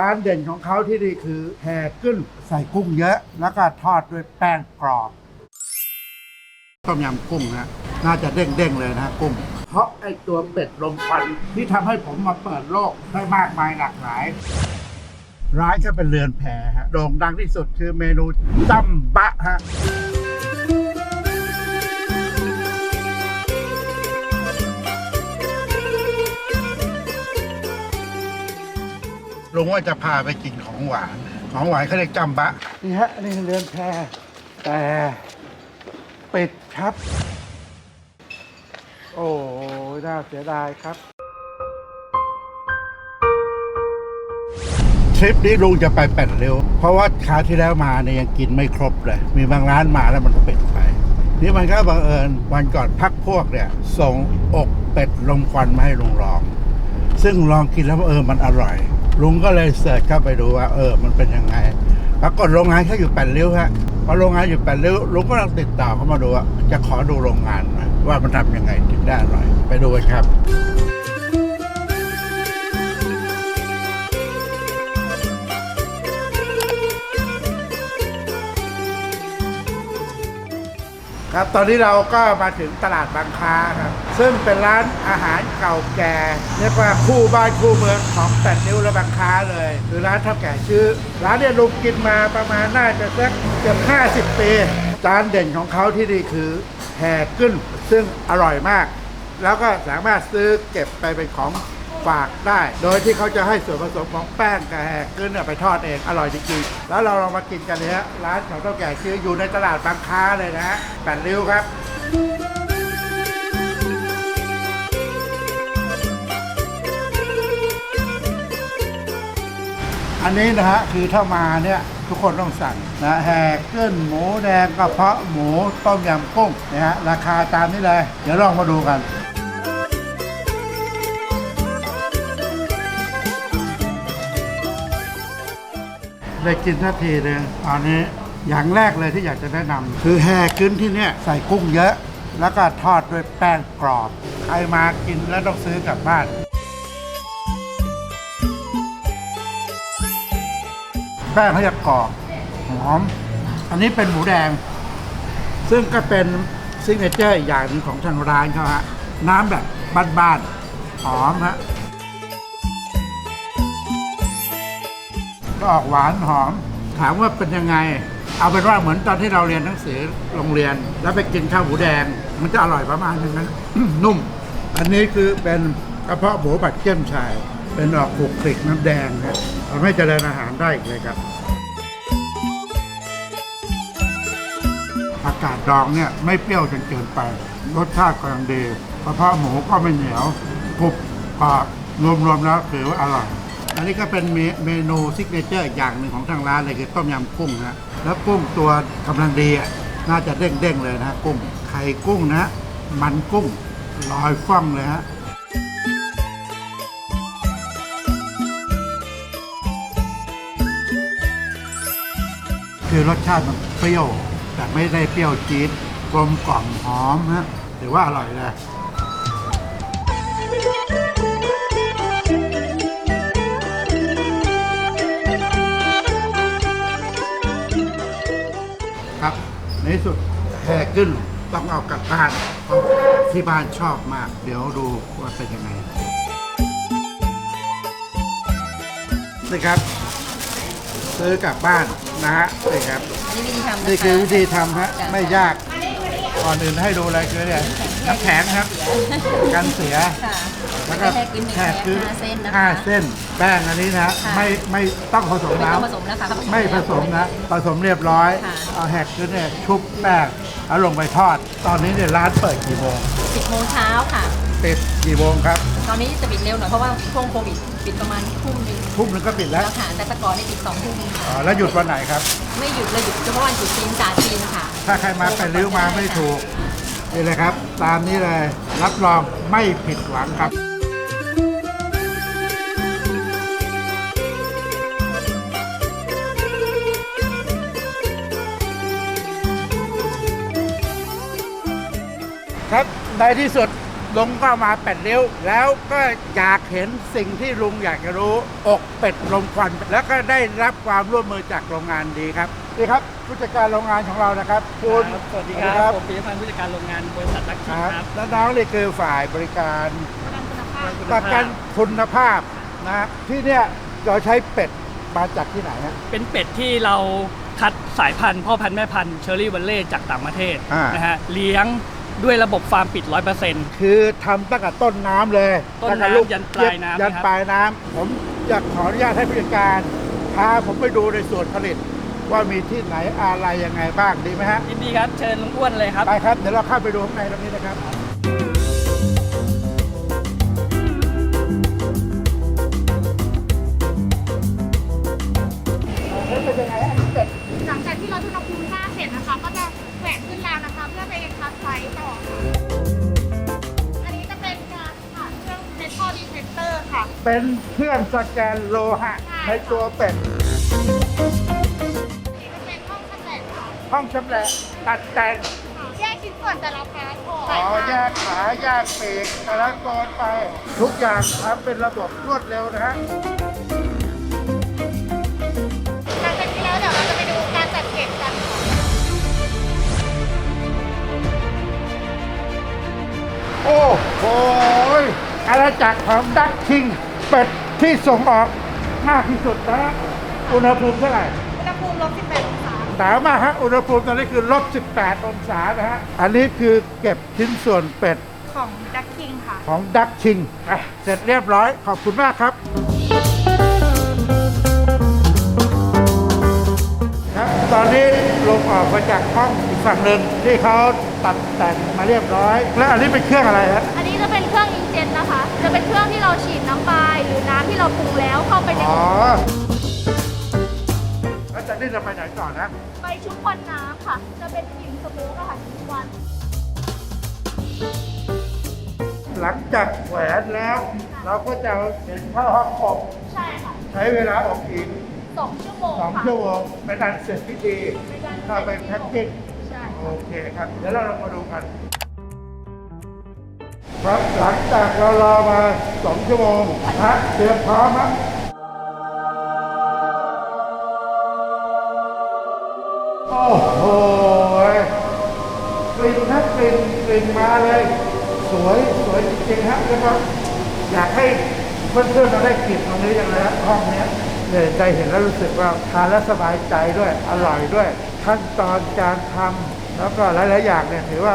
จานเด่นของเขาที่นี่คือแห่ขึ้นใส่กุ้งเยอะ แล้วก็ทอดด้วยแป้งกรอบ ต้มยำกุ้งนะน่าจะเด้งๆเลยนะกุ้ง เพราะไอตัวเป็ดลมควันที่ทำให้ผมมาเปิดโลกได้มากมายหลากหลาย ร้านก็เป็นเรือนแพฮะโด่งดังที่สุดคือเมนูจัมบะฮะ ลุงว่าจะพาไปกินของหวาน ของหวานเขาเรียกจัมบะ นี่ฮะนี่เรือนแพแต่ปิดครับ โอ้ยน่าเสียดายครับ ทริปนี้ลุงจะไปแปดเร็ว เพราะว่าคราวที่แล้วมาเนี่ยยังกินไม่ครบเลย มีบางร้านมาแล้วมันปิดไป นี่มันก็บังเอิญวันก่อนพักพวกเนี่ย ส่งอกเป็ดลมควันมาให้ลุงลอง ซึ่งลองกินแล้วเออมันอร่อย ลุงก็เลยเสิร์ชเข้าไปดูว่า เออ มันเป็นยังไงปรากฏโรงงานเขาอยู่แปดริ้วฮะพอโรงงานอยู่แปดริ้วลุงก็ลองติดต่อเข้ามาดูว่าจะขอดูโรงงานหน่อยว่ามันทำยังไงถึงได้อร่อย ไปดูกันครับ ครับตอนนี้เราก็มาถึงตลาดบางค้าครับซึ่งเป็นร้านอาหารเก่าแก่เรียกว่าคู่บ้านคู่เมืองของแปดนิ้วและบางค้าเลยคือร้านเท่าแก่ชื่อ ร้านเนี่ยลุงกินมาประมาณน่าจะสักเกือบ50 ปีจานเด่นของเขาที่นี่คือแห่ขึ้นซึ่งอร่อยมาก แล้วก็สามารถซื้อเก็บไปเป็นของ ฝากได้ โดยที่เขาจะให้ส่วนผสมของแป้งกับแหกขึ้นเนี่ยไปทอดเองอร่อยจริงๆแล้วเราลองมากินกันเนี่ยร้านของเท่าแก่ชื่ออยู่ในตลาดบางค้าเลยนะฮะแปดริ้วครับอันนี้นะฮะคือถ้ามาเนี่ยทุกคนต้องสั่งนะแหกขึ้นหมูแดงกระเพาะหมูต้มยำกุ้งนะฮะราคาตามนี้เลย เดี๋ยวลองมาดูกัน ได้กินทันทีเลยตอนนี้อย่างแรกเลยที่อยากจะแนะนำคือแห่ขึ้นที่เนี่ยใส่กุ้งเยอะ แล้วก็ทอดด้วยแป้งกรอบ ใครมากินแล้วต้องซื้อกลับบ้าน แป้งเขาจะกรอบหอม อันนี้เป็นหมูแดง ซึ่งก็เป็นซิกเนเจอร์อีกอย่างหนึงของทางร้านเขาฮะน้ำแบบบ้านๆหอมฮะ ก็ออกหวานหอม ถามว่าเป็นยังไง เอาเป็นว่าเหมือนตอนที่เราเรียนหนังสือโรงเรียน แล้วไปกินข้าวหมูแดง มันจะอร่อยประมาณนึงนะ นุ่ม อันนี้คือเป็นกระเพาะหมูผัดเกี๊ยมชาย เป็นออกขลุกคลิกน้ำแดงนะทำให้เจริญอาหารได้อีกเลยครับอากาศดองเนี่ยไม่เปรี้ยวจนเกินไป รสชาติกำลังดีกระเพาะหมูก็ไม่เหนียวกรุบกรอบรวมๆแล้วถือว่าอร่อย อันนี้ก็เป็นเมนูซิกเนเจอร์อย่างหนึ่งของทางร้านเลยคือต้มยำกุ้งนะแล้วกุ้งตัวกำลังดีอะน่าจะเด้งๆเลยนะกุ้งไข่กุ้งนะมันกุ้งลอยฟ่องเลยฮะคือรสชาติมันเปรี้ยว แต่ไม่ได้เปรี้ยวจี๊ดกลมกล่อมหอมฮะถือว่าอร่อยเลย ที่สุดแห่ขึ้นต้องเอากลับบ้านเพราะที่บ้านชอบมาก เดี๋ยวดูว่าเป็นยังไงนี่ครับ ซื้อกลับบ้านนะฮะนี่ครับนี่วิธีทำนะะนี่คือวิธีทำฮะจ้ไม่ยากก่อนอื่นให้ดูอะไรคือเนี่ย น้ำแข็งครับ กันเสีย ค่ะแล้วก็แค่กินหนึ่งแค่แค่คือห้าเส้นนะคะ ห้าเส้น แป้งอันนี้นะ ค่ะ ไม่ไม่ต้องผสมไม่น้ต้องผสมแล้วค่ะำไม่ผสมนะผสมเรียบร้อย ค่ะ เอาแหกขึ้นเนี่ยชุบแป้งแล้วลงไปทอด ตอนนี้เนี่ยร้านเปิดกี่โมงสิบโมงเช้าค่ะ ปิดกี่โมงครับตอนนี้จะปิดเร็วหน่อยเพราะว่าช่วงโควิดปิดประมาณทุ่มหนึงทุ่มนึงก็ปิดแล้วแล้วค่ะแต่แตะกอนนี่ปิดสองทุ่มอ๋อแล้วหยุดวันไหนครับ ไม่หยุดเลยหยุดเฉพาะวันจุดจีนจ่าจีนค่ะถ้าใครมาไปริ้วมาไม่ถูก นี่เลยครับ ตามนี้เลยรับรองไม่ผิดหวังครับครับในที่สุดลุงก็มาแปดริ้ยวแล้วก็อยากเห็นสิ่งที่ลุงอยากจะรู้ อกเป็ดลมควันแล้วก็ได้รับความร่วมมือจากโรงงานดีครับ ดีครับผู้จัดการโรงงานของเรานะครับคุณสวัสดีครับผมปิยพันธ์ผู้จัดการโรงงานบริษัทลักคคิรังบครับแล้วน้องนี่คือฝ่ายบริการประกันคุณภาพนะฮะที่เนี่ยเราใช้เป็ดมาจากที่ไหนฮะเป็นเป็ดที่เราคัดสายพันธุ์พ่อพันธุ์แม่พันธุ์เชอรี่วันเล่จากต่างประเทศอ่านนะฮะเลี้ยงด้วยระบบฟาร์มปิด100%คือทำตั้งแต่ต้นน้ำเลย ต้นน้ำงแต่ลูกยันปลายน้ำยันนะครับปลายน้ำผมอยากขออนุญาตให้ผู้จัดการพาผมไปดูในส่วนผลิต ว่ามีที่ไหนอะไรยังไงบ้างดีไหมฮะยินดีครับ เชิญลุงอ้วนเลยครับ ไปครับ เดี๋ยวเราเข้าไปดูข้างในตรงนี้นะครับเป็นยังไงฮะเป็ดหลังจากที่เราอุณหภูมิหน้าเสร็จนะคะ ก็จะแหวกขึ้นแล้วนะคะ เพื่อไปคัสไซส์ต่อค่ะอันนี้จะเป็นการผ่านเครื่องเมทัลดีเทคเตอร์ค่ะ เป็นเครื่องสแกนโลหะ ในตัวเป็ด ห้องชำแหละตัดแต่งแยกชิ้นส่วนแต่ละพาร์ทออกอ๋อแยกขาแยกปีกแต่ละกรไป ทุกอย่างทำเป็นระบบรวดเร็วนะฮะหลังจากที่แล้วเดี๋ยวเราจะไปดูการจัดเก็บกันค่ะโอ้โหยอาณาจักรของดักคิง เป็ดที่ส่งออกมากที่สุดนะฮะอุณหภูมิเท่าไหร่อุณหภูมิลบ18องศา หนาวมากฮะ อุณหภูมิตอนนี้คือลบ 18 องศานะฮะ อันนี้คือเก็บชิ้นส่วนเป็ดของดักคิงค่ะ ของดักคิงอะเสร็จเรียบร้อย ขอบคุณมากครับครับ ตอนนี้ลงออกมาจากห้องอีกฝั่งหนึ่งที่เขาตัดแต่งมาเรียบร้อย แล้วอันนี้เป็นเครื่องอะไรฮะ อันนี้จะเป็นเครื่องอินเจนนะคะ จะเป็นเครื่องที่เราฉีดน้ำปลายหรือน้ำที่เราปรุงแล้วเข้าไปในอ๋อ แล้วจากนี้เราไปไหนต่อนะ ไปชุบควันน้ำค่ะ จะเป็นกลิ่นสโมกอะค่ะชุบควันหลังจากแหวนแล้ว เราก็จะเห็นเข้าห้องอบใช่ค่ะใช้เวลาอบอีกสองชั่วโมงสองค่ะชั่วโมงเป็นอันเสร็จพิธีในการเข้าไปแพ็คกิ้งใช่โอเคครับ เดี๋ยวเราลองมาดูกัน ครับหลังจากเรารอมาสองชั่วโมงนะเตรียมพร้อมครับ โอ้โหกลิ่นนะกลิ่นกลิ่นมาเลย สวยสวยจริงๆครับแล้วก็อยากให้เพื่อนๆเราได้กลิ่นตรงนี้อย่างไรครับห้องเนี้ยเนี่ยใจเห็นแล้วรู้สึกว่าทานแล้วสบายใจด้วยอร่อยด้วย ขั้นตอนการทำแล้วก็หลายๆอย่างเนี่ยถือว่า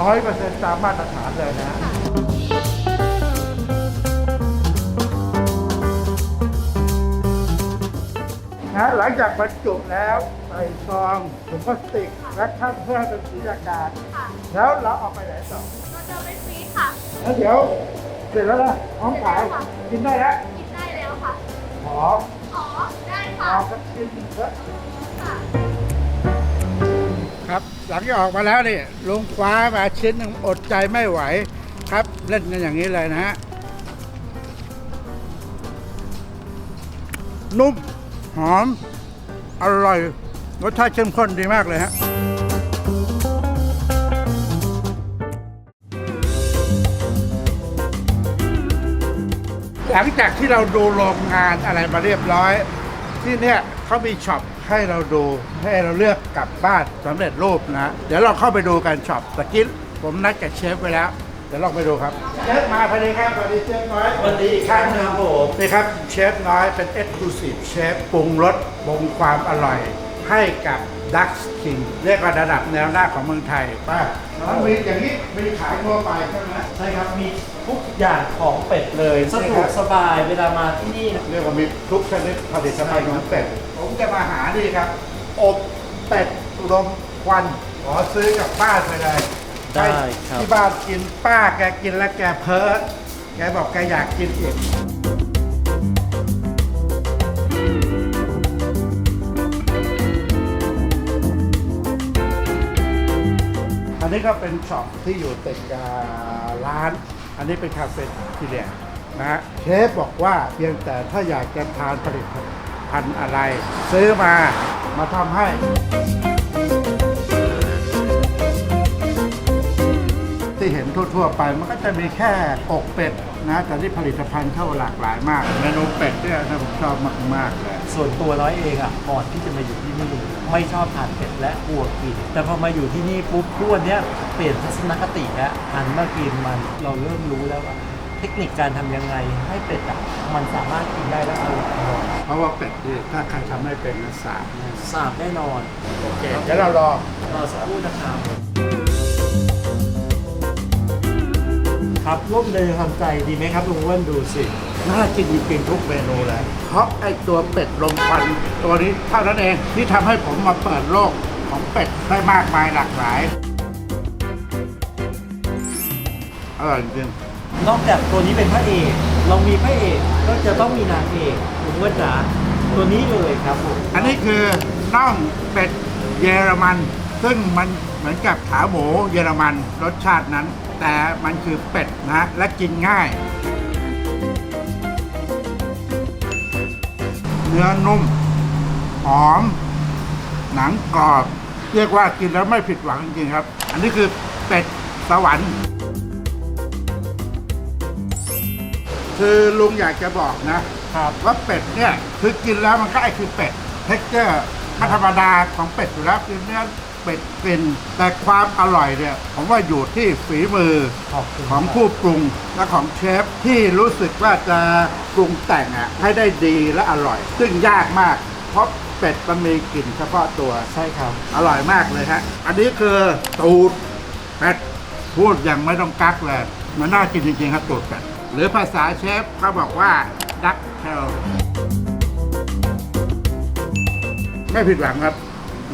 ร้อยเปอร์เซ็นต์ตามมาตรฐานเลยนะ หลังจากบรรจุแล้วใส่ซองถุงพลาสติกและข้ามเพื่อเป็นสีอากาศ ค่ะแล้วเราเอาไปไหนต่อเราจะเอาไปฟรีซค่ะ แล้วเดี๋ยวเสร็จแล้วนะห้องขายกินได้แล้วกินได้แล้วค่ะ หอมอ๋อ ได้เอาค่ะสักชิ้นเถอะ ค่ะ ครับหลังจากออกมาแล้วนี่ลุงคว้ามาชิ้นหนึ่งอดใจไม่ไหวครับ เล่นกันอย่างนี้เลยนะฮะ นุ่ม หอม อร่อย รสชาติเข้มข้นดีมากเลยฮะหลังจากที่เราดูโรงงานอะไรมาเรียบร้อย ที่เนี่ยเขามีช็อปให้เราดูให้เราเลือกกลับบ้านสำเร็จรูปนะ เดี๋ยวเราเข้าไปดูกันช็อปตะกี้ผมนัดกับเชฟไว้แล้ว เดี๋ยวลองไปดูครับเชฟมาพอดีครับสวัสดีเชฟน้อยสวัสดีอีกครั้งหนึ่งครับผมนี่ครับเชฟน้อยเป็น Exclusive เชฟปรุงรสปรุงความอร่อย ให้กับ Dux King เรียกว่าระดับแนวหน้าของเมืองไทยป้าแล้วมีอย่างนี้มีขายทั่วไปใช่ไหม ใช่ครับมีทุกอย่างของเป็ดเลยสะดวกสบายเวลามาที่นี่นะเรียกว่ามีทุกชนิดผลิตภัณฑ์ของเป็ด ผมจะมาหานี่ครับ อบเป็ดรมควัน ขอซื้อกลับบ้านไปเลย ได้ครับ ที่บ้านกินป้าแกกินแล้วแกเพ้อแกบอกแกอยากกินอีกอันนี้ก็เป็นช็อปที่อยู่ติดกับร้าน อันนี้เป็นคาเฟ่ทีเดียนะฮะเชฟบอกว่าเพียงแต่ถ้าอยากจะทานผลิตภัณฑ์อะไร ซื้อมามาทำให้ ที่เห็นทั่ว ๆ ไป มันก็จะมีแค่อกเป็ดนะ แต่ที่ผลิตภัณฑ์เข้าหลากหลายมากเมนูเป็ดเนี่ยนะผมชอบมากๆเลย ส่วนตัวน้อยเองอะก่อนที่จะมาอยู่ที่นี่ไม่ชอบทานเป็ดและกลัวกิน แต่พอมาอยู่ที่นี่ปุ๊บทุกวันเนี้ยเปลี่ยนทัศนคติแล้วหันมากินมันเราเริ่มรู้แล้วว่าเทคนิคการทำยังไงให้เป็ดอะมันสามารถกินได้และอร่อยอร่อยเพราะว่าเป็ดเนี่ยถ้าใครทำไม่เป็นนะสาบแน่สาบแน่นอนโอเคเดี๋ยวเราลองรอสักครู่นะครับ ครับร่วมเลยทำใจดีไหมครับลุงอ้วนดูสิน่ากินจริงๆทุกเมนูเลยเพราะไอตัวเป็ดลมควันตัวนี้เท่านั้นเองที่ทำให้ผมมาเปิดโลกของเป็ดได้มากมายหลากหลายอร่อยจริงนอกจากตัวนี้เป็นพระเอกเรามีพระเอกก็จะต้องมีนางเอกลุงอ้วนจ๋าตัวนี้เลยครับผมอันนี้คือน่องเป็ดเยอรมัน ซึ่งมัน เหมือนกับขาหมูเยอรมันรสชาตินั้น แต่มันคือเป็ดนะและกินง่าย เนื้อนุ่ม หอม หนังกรอบ เรียกว่ากินแล้วไม่ผิดหวังจริงๆครับ อันนี้คือเป็ดสวรรค์คือลุงอยากจะบอกนะครับว่าเป็ดเนี่ยคือกินแล้วมันก็ไอคือเป็ดเท็กเจอร์ธรรมดาของเป็ดอยู่แล้วคือเนื้อ เป็ดกลิ่นแต่ความอร่อยเนี่ยผมว่าอยู่ที่ฝีมือขอบคุณของผู้ปรุงและของเชฟที่รู้สึกว่าจะปรุงแต่งอะให้ได้ดีและอร่อย ซึ่งยากมาก เพราะเป็ดมันมีกลิ่นเฉพาะตัว ใช่ครับ อร่อยมากเลยฮะ อันนี้คือตูดเป็ดพูดอย่างไม่ต้องกักเลย มันน่ากินจริงๆครับตูดเป็ดหรือภาษาเชฟเขาบอกว่าดักเทลไม่ผิดหวังครับ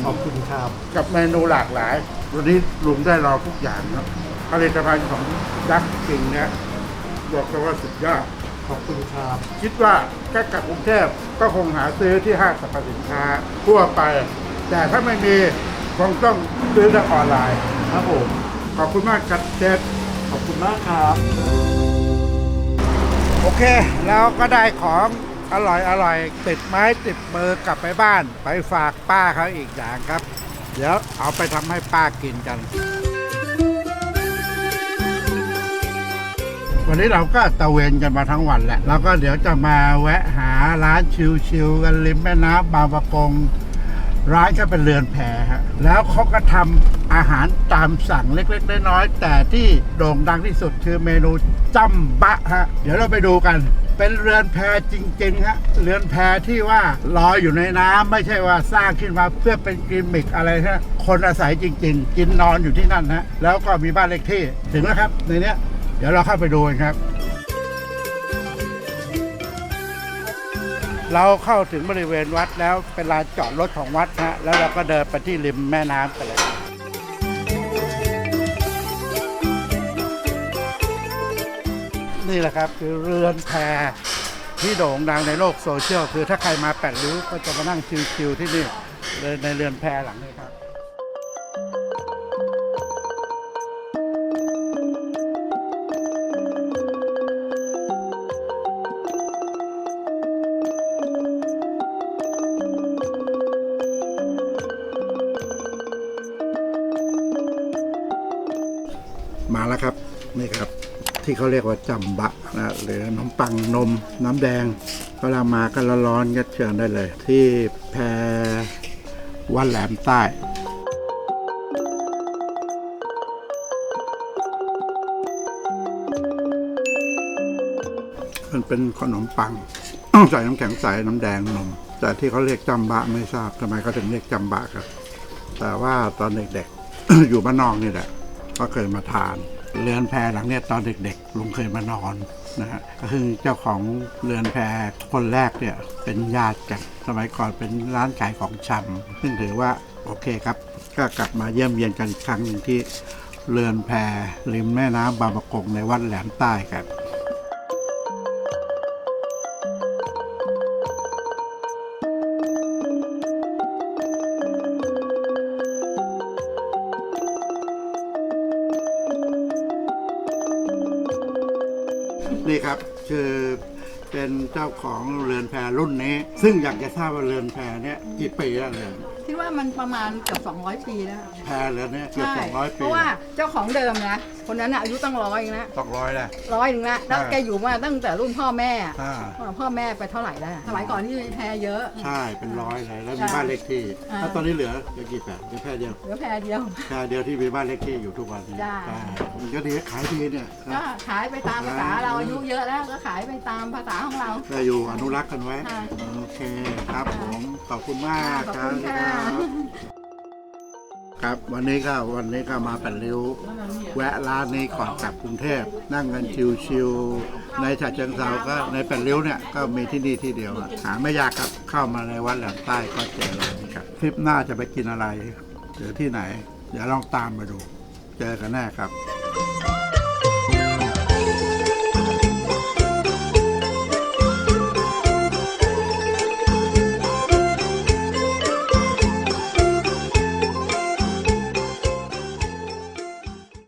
ขอบคุณครับกับเมนูหลากหลาย วันนี้ลุงได้รองทุกอย่างครับผลิตภัณฑ์ของดักกิงเนี่ยบอกเลยว่าสุดยอดขอบคุณครับ คิดว่าแค่กลับกรุงเทพก็คงหาซื้อที่ห้างสรรพสินค้าทั่วไป แต่ถ้าไม่มีคงต้องซื้อทางออนไลน์ครับผมขอบคุณมากครับเชฟขอบคุณมากครับ โอเคแล้วก็ได้ของ อร่อยอร่อยติดไม้ติดมือกลับไปบ้าน ไปฝากป้าเขาอีกอย่างครับ เดี๋ยวเอาไปทำให้ป้ากินกัน วันนี้เราก็ตะเวนกันมาทั้งวันแหละ แล้วก็เดี๋ยวจะมาแวะหาร้านชิวๆกันริมแม่น้ำบางปะกง ร้านก็เป็นเรือนแพฮะแล้วเขาก็ทำอาหารตามสั่งเล็กๆน้อยๆแต่ที่โด่งดังที่สุดคือเมนูจ้ำบะฮะเดี๋ยวเราไปดูกัน เป็นเรือนแพจริงๆฮะเรือนแพที่ว่าลอยอยู่ในน้ำไม่ใช่ว่าสร้างขึ้นมาเพื่อเป็นกิมมิกอะไรฮะคนอาศัยจริง ๆ กินนอนอยู่ที่นั่นฮะแล้วก็มีบ้านเลขที่ถึงแล้วครับในเนี้ยเดี๋ยวเราเข้าไปดูกันครับ เราเข้าถึงบริเวณวัดแล้วเป็นลานจอดรถของวัดฮะแล้วเราก็เดินไปที่ริมแม่น้ำไปเลยนี่แหละครับคือเรือนแพที่โด่งดังในโลกโซเชียลคือถ้าใครมาแปดริ้วก็จะมานั่งชิลๆที่นี่เลยในเรือนแพหลังนี้ครับ นี่ครับ ที่เขาเรียกว่าจำบะนะหรือขนมปังนมน้ำแดงเวลามาก็ร้อนๆก็เชิญได้เลย ที่แพวัดแหลมใต้มันเป็นขนมปังใส่น้ำแข็งใส่น้ำแดงนม แต่ที่เขาเรียกจำบะไม่ทราบทำไมเขาถึงเรียกจำบะครับ แต่ว่าตอนเด็กๆอยู่บ้านนอกนี่แหละ ก็เคยมาทาน เรือนแพหลังเนี่ยตอนเด็กๆลุงเคยมานอนนะฮะก็คือเจ้าของเรือนแพคนแรกเนี่ยเป็นญาติกันสมัยก่อนเป็นร้านขายของชำซึ่งถือว่าโอเคครับ ก็กลับมาเยี่ยมเยียนกันอีกครั้งหนึ่งที่เรือนแพริมแม่น้ำบางประกงในวัดแหลมใต้ครับนี่ ครับคือเป็นเจ้าของเรือนแพรุ่นนี้ ซึ่งอยากจะทราบว่าเรือนแพเนี่ยกี่ปีแล้วเรือนคิดว่ามันประมาณเกือบ200 ปีแล้ว แพรเลยเนี่ยเกือบใช่สองร้อยเพปีราะว่าเจ้าของเดิมนะ คนนั้นน่ะอายุตั้งร้อยนะสองร้อยแหละ ร้อยหนึ่งละแล้วอ่า แกอยู่มาตั้งแต่รุ่นพ่อแม่อะอ่า พ่อแม่ไปเท่าไหร่แล้วสมัยก่อนที่มีแพรเยอะ ใช่ เป็นร้อยเลยแล้วมีใช่บ้านเล็กที่ อ่า แล้วตอนนี้เหลือเหลือกี่แปดเหลือแพรเดียวเหลือแพรเดียวแพรเดียวที่มีบ้านเล็กที่อยู่ทุกวันนี้จ้า ใช่มันก็ดีขายดีเนี่ยก็ขายไปตามภาษาเราอายุเยอะแล้วก็ขายไปตามภาษาของเราได้อยู่อนุรักษ์กันไว้ ค่ะโอเคครับผม ขอบคุณมากขอบครัคุบณค่ะ ครับ วันนี้ก็วันนี้ก็มาแปดริ้ว แวะร้านนี้ก่อนกลับกรุงเทพ นั่งกันชิวๆในฉะเชิงเซาก็ในแปดริ้วเนี่ยก็มีที่นี่ที่เดียวอะหาไม่ยากครับเข้ามาในวัดแหลมใต้ก็เจอร้านนี้ครับ คลิปหน้าจะไปกินอะไรหรือที่ไหน เดี๋ยวลองตามมาดู เจอกันแน่ครับ